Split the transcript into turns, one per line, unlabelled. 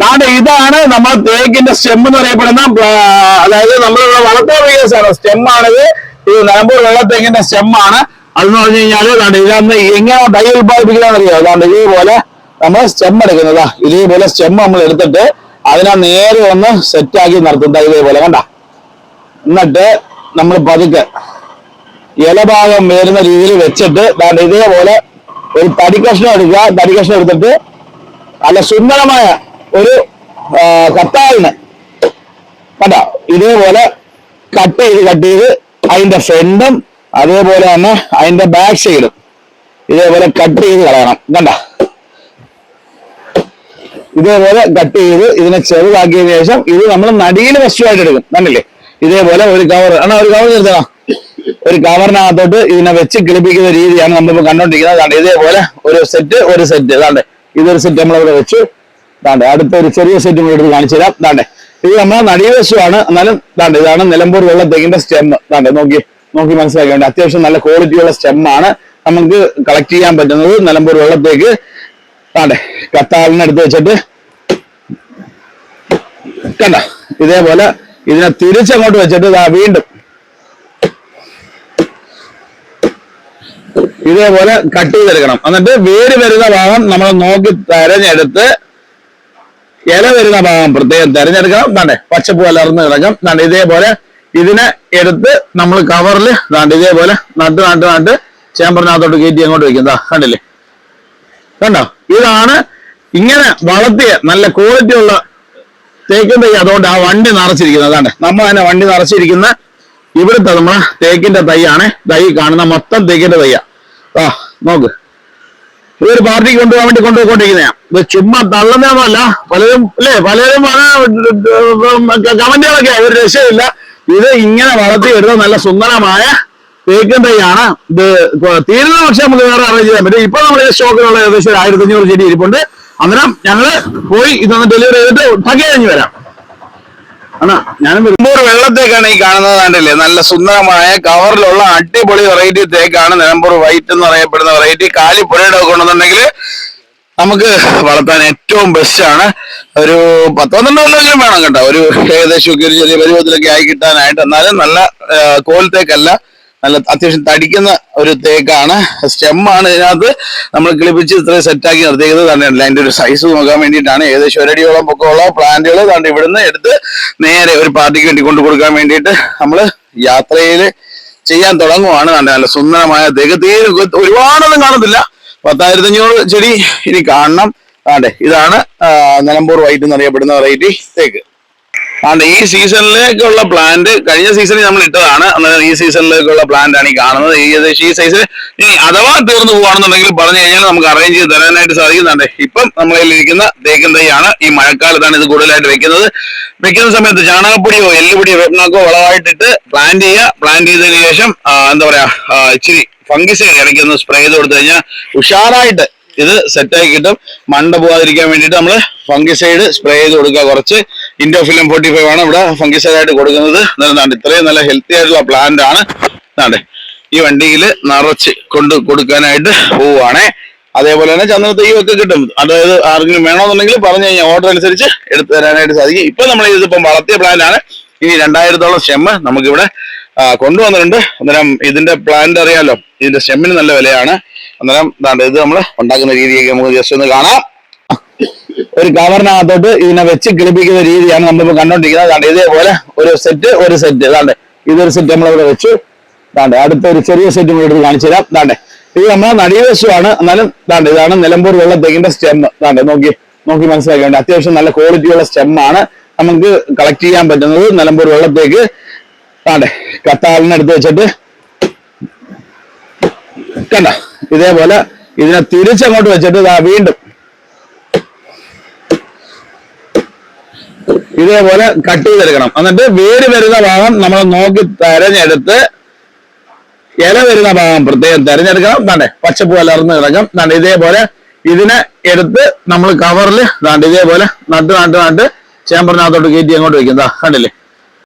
നാട് ഇതാണ് നമ്മൾ തേക്കിന്റെ സ്റ്റെം എന്ന് പറയപ്പെടുന്ന അതായത് നമ്മളിവിടെ സ്റ്റെം ആണിത്. ഇത് നിലമ്പൂർ വെള്ളത്തേക്കിന്റെ സ്റ്റെം ആണ്. അതെന്ന് പറഞ്ഞു കഴിഞ്ഞാൽ ദാണ്ട് ഇതന്ന് എങ്ങനെ ഡൈ ഉത്പാദിപ്പിക്കാന്ന് അറിയാം അതാണ്ട് ഇതേപോലെ നമ്മൾ സ്റ്റെം എടുക്കുന്നതാ. ഇതേപോലെ സ്റ്റെം നമ്മൾ എടുത്തിട്ട് അതിനെ നേരെ ഒന്ന് സെറ്റാക്കി നടത്തും. ദാ ഇതേപോലെ കണ്ട. എന്നിട്ട് നമ്മൾ പതുക്കെ ഇലഭാഗം വരുന്ന രീതിയിൽ വെച്ചിട്ട് ഇതേപോലെ ഒരു തടിക്കഷ്ണം കഷ്ണം എടുക്കുക. തടിക്കഷ്ണം കഷ്ണം എടുത്തിട്ട് നല്ല സുന്ദരമായ ഒരു ആ, കണ്ട? ഇതേപോലെ കട്ട് ചെയ്ത് കട്ട് ചെയ്ത് അതിന്റെ ഫ്രണ്ടും അതേപോലെ തന്നെ അതിന്റെ ബാക്ക് സൈഡും ഇതേപോലെ കട്ട് ചെയ്ത് കളയണം. കണ്ട? ഇതേപോലെ കട്ട് ചെയ്ത് ഇതിനെ ചെറുതാക്കിയതിനു ശേഷം ഇത് നമ്മൾ നടിയിൽ വസ്തുവായിട്ട് എടുക്കും. കണ്ടില്ലേ? ഇതേപോലെ ഒരു കവർ ആണ് ഒരു കവർ നിർത്തണം? ഒരു കവറിനകത്തോട്ട് ഇതിനെ വെച്ച് കിളിപ്പിക്കുന്ന രീതിയാണ് നമ്മളിപ്പോ കണ്ടോണ്ടിരിക്കുന്നത്. ഇതേപോലെ ഒരു സെറ്റ് ഒരു സെറ്റ് അതാണ്ട് ഇതൊരു സെറ്റ് നമ്മളിവിടെ വെച്ച് താണ്ടെ അടുത്ത ഒരു ചെറിയ സെറ്റ് കൂടി എടുത്ത് കാണിച്ചു തരാം. താണ്ടെ ഇത് നമ്മളെ നടിവശമാണ്. എന്നാലും താണ്ടെ ഇതാണ് നിലമ്പൂർ വെള്ളത്തേക്കിന്റെ സ്റ്റെം താണ്ടെ നോക്കി നോക്കി മനസ്സിലാക്കേണ്ട അത്യാവശ്യം നല്ല ക്വാളിറ്റിയുള്ള സ്റ്റെം ആണ് നമുക്ക് കളക്ട് ചെയ്യാൻ പറ്റുന്നത് നിലമ്പൂർ വെള്ളത്തേക്ക്. താണ്ടെ കത്താളിനെ എടുത്ത് വെച്ചിട്ട് കണ്ട ഇതേപോലെ ഇതിനെ തിരിച്ചങ്ങോട്ട് വെച്ചിട്ട് വീണ്ടും ഇതേപോലെ കട്ട് ചെയ്തെടുക്കണം. എന്നിട്ട് വേര് വരുന്ന ഭാഗം നമ്മൾ നോക്കി തെരഞ്ഞെടുത്ത് ഇല വരുന്ന ഭാഗം പ്രത്യേകം തിരഞ്ഞെടുക്കണം. ദാണ്ടെ പച്ചപ്പ് കലർന്ന് കിടക്കും. ദാണ്ടെ ഇതേപോലെ ഇതിനെ എടുത്ത് നമ്മൾ കവറിൽ ദാണ്ട് ഇതേപോലെ നട്ട് നട്ട് നട്ട് ചേമ്പറിനകത്തോട്ട് കയറ്റി അങ്ങോട്ട് വെക്കും. ദാ കണ്ടില്ലേ? കണ്ടോ? ഇതാണ് ഇങ്ങനെ വളർത്തിയ നല്ല ക്വാളിറ്റി ഉള്ള തേക്കിൻ തൈ. അതുകൊണ്ട് ആ വണ്ടി നിറച്ചിരിക്കുന്നത്. അതാണ് നമ്മൾ തന്നെ വണ്ടി നിറച്ചിരിക്കുന്ന ഇവിടുത്തെ നമ്മളെ തേക്കിന്റെ തൈയാണ്. തൈ കാണുന്ന മൊത്തം തേക്കിന്റെ തയ്യാ ആ നോക്ക്. ഇതൊരു പാർട്ടിക്ക് കൊണ്ടുപോകാൻ വേണ്ടി കൊണ്ടുപോയിക്കൊണ്ടിരിക്കുന്നതാണ് ചുമ്മാ തള്ളുന്നതൊന്നുമല്ല പലരും അല്ലേ? പലരും കമന്റുകളൊക്കെ ഒരു രക്ഷയില്ല. ഇത് ഇങ്ങനെ വളർത്തി വരുന്ന നല്ല സുന്ദരമായ തേക്കും തൈയാണ്. ഇത് തീരുന്ന പക്ഷെ നമുക്ക് വേറെ അറേഞ്ച് ചെയ്യാൻ പറ്റും. ഇപ്പൊ നമ്മുടെ സ്റ്റോക്കിലുള്ള ഏകദേശം ഒരു ആയിരത്തി അഞ്ഞൂറ് ചെടി ഇരിപ്പുണ്ട്. അന്നേരം ഞങ്ങൾ പോയി ഇതൊന്ന് ഡെലിവറി ചെയ്തിട്ട് തകെ കഴിഞ്ഞ് വരാം. അണ്ണാ ഞാനും നിലമ്പൂർ വെള്ളത്തേക്കാണ് ഈ കാണുന്നത് കണ്ടില്ലേ? നല്ല സുന്ദരമായ കവറിലുള്ള അടിപൊളി വെറൈറ്റി തേക്കാണ് നിലമ്പൂർ വൈറ്റ് എന്ന് പറയപ്പെടുന്ന വെറൈറ്റി കാലിപ്പുഴയുടെ ഒക്കെ ഉണ്ടെന്നുണ്ടെങ്കിൽ നമുക്ക് വളർത്താൻ ഏറ്റവും ബെസ്റ്റ് ആണ്. ഒരു പത്ത് പന്ത്രണ്ട് കൊല്ലമെങ്കിലും വേണം കേട്ടോ. ഒരു ഏകദേശം ഒക്കെ ഒരു ചെറിയ പരുവത്തിലൊക്കെ ആയി കിട്ടാനായിട്ട്. എന്നാലും നല്ല കോൽ തേക്കല്ല നല്ല അത്യാവശ്യം തടിക്കുന്ന ഒരു തേക്കാണ്. സ്റ്റെമ്മാണ് ഇതിനകത്ത്. നമ്മൾ കിളിപ്പിച്ച് ഇത്രയും സെറ്റാക്കി നിർത്തിയത് തന്നെയല്ല അതിന്റെ ഒരു സൈസ് നോക്കാൻ വേണ്ടിയിട്ടാണ്. ഏകദേശം ഒരടിയോളം പൊക്കമുള്ള പ്ലാന്റുകൾ കണ്ട് ഇവിടുന്ന് എടുത്ത് നേരെ ഒരു പാർട്ടിക്ക് വേണ്ടി കൊണ്ടു കൊടുക്കാൻ വേണ്ടിയിട്ട് നമ്മൾ യാത്രയിൽ ചെയ്യാൻ തുടങ്ങുവാണ്. നല്ല സുന്ദരമായ തേക്ക്. തീരെ ഒരുപാടൊന്നും കാണത്തില്ല. പത്തായിരത്തി അഞ്ഞൂറ് ചെടി ഇനി കാണണം. ആണ്ടെ ഇതാണ് നിലമ്പൂർ വൈറ്റ് എന്നറിയപ്പെടുന്ന വെറൈറ്റി തേക്ക്. ആണ്ട് ഈ സീസണിലേക്കുള്ള പ്ലാന്റ് കഴിഞ്ഞ സീസണിൽ നമ്മൾ ഇട്ടതാണ്. അന്നേരം ഈ സീസണിലേക്കുള്ള പ്ലാന്റ് ആണ് ഈ കാണുന്നത്. ഈ ഈ സൈസിൽ ഇനി അഥവാ തീർന്നു പോവാണെന്നുണ്ടെങ്കിൽ പറഞ്ഞു കഴിഞ്ഞാൽ നമുക്ക് അറേഞ്ച് ചെയ്ത് തരാനായിട്ട് സാധിക്കുന്നുണ്ട്. ഇപ്പം നമ്മളിൽ ഇരിക്കുന്ന തേക്കൻ തൈയാണ്. ഈ മഴക്കാലത്താണ് ഇത് കൂടുതലായിട്ട് വെക്കുന്നത്. വെക്കുന്ന സമയത്ത് ചാണകപ്പൊടിയോ എല്ലുപൊടിയോ വെപ്പിനാക്കോ വളമായിട്ടിട്ട് പ്ലാന്റ് ചെയ്യുക. പ്ലാന്റ് ചെയ്തതിനു ശേഷം എന്താ പറയാ ഇച്ചിരി ഫംഗിസൈഡ് ഇടയ്ക്ക് ഒന്ന് സ്പ്രേ ചെയ്ത് കൊടുത്തു കഴിഞ്ഞാൽ ഉഷാറായിട്ട് ഇത് സെറ്റായി കിട്ടും. മണ്ട പോകാതിരിക്കാൻ വേണ്ടിയിട്ട് നമ്മൾ ഫംഗിസൈഡ് സ്പ്രേ ചെയ്ത് കൊടുക്കുക. കുറച്ച് ഇൻഡോഫിലം ഫോർട്ടി ഫൈവ് ആണ് ഇവിടെ ഫംഗിസൈഡ് ആയിട്ട് കൊടുക്കുന്നത് എന്താണ് ഇത്രയും നല്ല ഹെൽത്തി ആയിട്ടുള്ള പ്ലാന്റ് ആണ്. എന്നാണ്ട് ഈ വണ്ടിയിൽ നിറച്ച് കൊണ്ട് കൊടുക്കാനായിട്ട് പോവുകയാണേ അതേപോലെ തന്നെ ചന്ദന തെയ്യൊക്കെ കിട്ടും. അതായത് ആർക്കും വേണമെന്നുണ്ടെങ്കിൽ പറഞ്ഞു കഴിഞ്ഞാൽ ഓർഡർ അനുസരിച്ച് എടുത്തു തരാനായിട്ട് സാധിക്കും. ഇപ്പൊ നമ്മൾ ഇതിപ്പം വളർത്തിയ പ്ലാന്റ് ആണ്. ഇനി രണ്ടായിരത്തോളം സ്റ്റെമ്മ് നമുക്കിവിടെ കൊണ്ടുവന്നിട്ടുണ്ട്. അന്നേരം ഇതിന്റെ പ്ലാന്റ് അറിയാലോ. ഇതിന്റെ സ്റ്റെമ്മിന് നല്ല വിലയാണ്. അന്നേരം ഇത് നമ്മൾ ഉണ്ടാക്കുന്ന രീതിയൊക്കെ നമുക്ക് ജസ്റ്റ് ഒന്ന് കാണാം. ഒരു കവറിനകത്തോട്ട് ഇതിനെ വെച്ച് കിളിപ്പിക്കുന്ന രീതിയാണ് നമ്മളിപ്പോ കണ്ടോണ്ടിരിക്കുന്നത്. അതാണ്ട് ഇതേപോലെ ഒരു സെറ്റ് ഒരു സെറ്റ് അതാണ്ട് ഇതൊരു സെറ്റ് നമ്മളിവിടെ വെച്ചു. ദാണ്ട് അടുത്ത ഒരു ചെറിയ സെറ്റ് കൂടി എടുത്ത് കാണിച്ചു തരാം. ദാണ്ട് ഇത് നമ്മളെ നടിവശമാണ്. എന്നാലും ദാണ്ട് ഇതാണ് നിലമ്പൂർ വെള്ളത്തേക്കിന്റെ സ്റ്റെം ദാണ്ട് നോക്കി നോക്കി മനസ്സിലാക്കേണ്ട അത്യാവശ്യം നല്ല ക്വാളിറ്റിയുള്ള സ്റ്റെമ്മാണ് നമുക്ക് കളക്ട് ചെയ്യാൻ പറ്റുന്നത് നിലമ്പൂർ വെള്ളത്തേക്ക്. ദാണ്ട് കത്താളിനെ എടുത്ത് വെച്ചിട്ട് കണ്ട? ഇതേപോലെ ഇതിനെ തിരിച്ചങ്ങോട്ട് വെച്ചിട്ട് ഇതാ വീണ്ടും ഇതേപോലെ കട്ട് ചെയ്തെടുക്കണം. എന്നിട്ട് വേര് വരുന്ന ഭാഗം നമ്മൾ നോക്കി തെരഞ്ഞെടുത്ത് ഇല വരുന്ന ഭാഗം പ്രത്യേകം തെരഞ്ഞെടുക്കണം. വേണ്ടേ പച്ചപ്പ് കലർന്ന് കിടക്കും. വേണ്ട ഇതേപോലെ ഇതിനെ എടുത്ത് നമ്മൾ കവറിൽ വേണ്ട ഇതേപോലെ നട്ട് നട്ട് നട്ട് ചേമ്പറിനകത്തോട്ട് കയറ്റി അങ്ങോട്ട് വെക്കും. കണ്ടില്ലേ?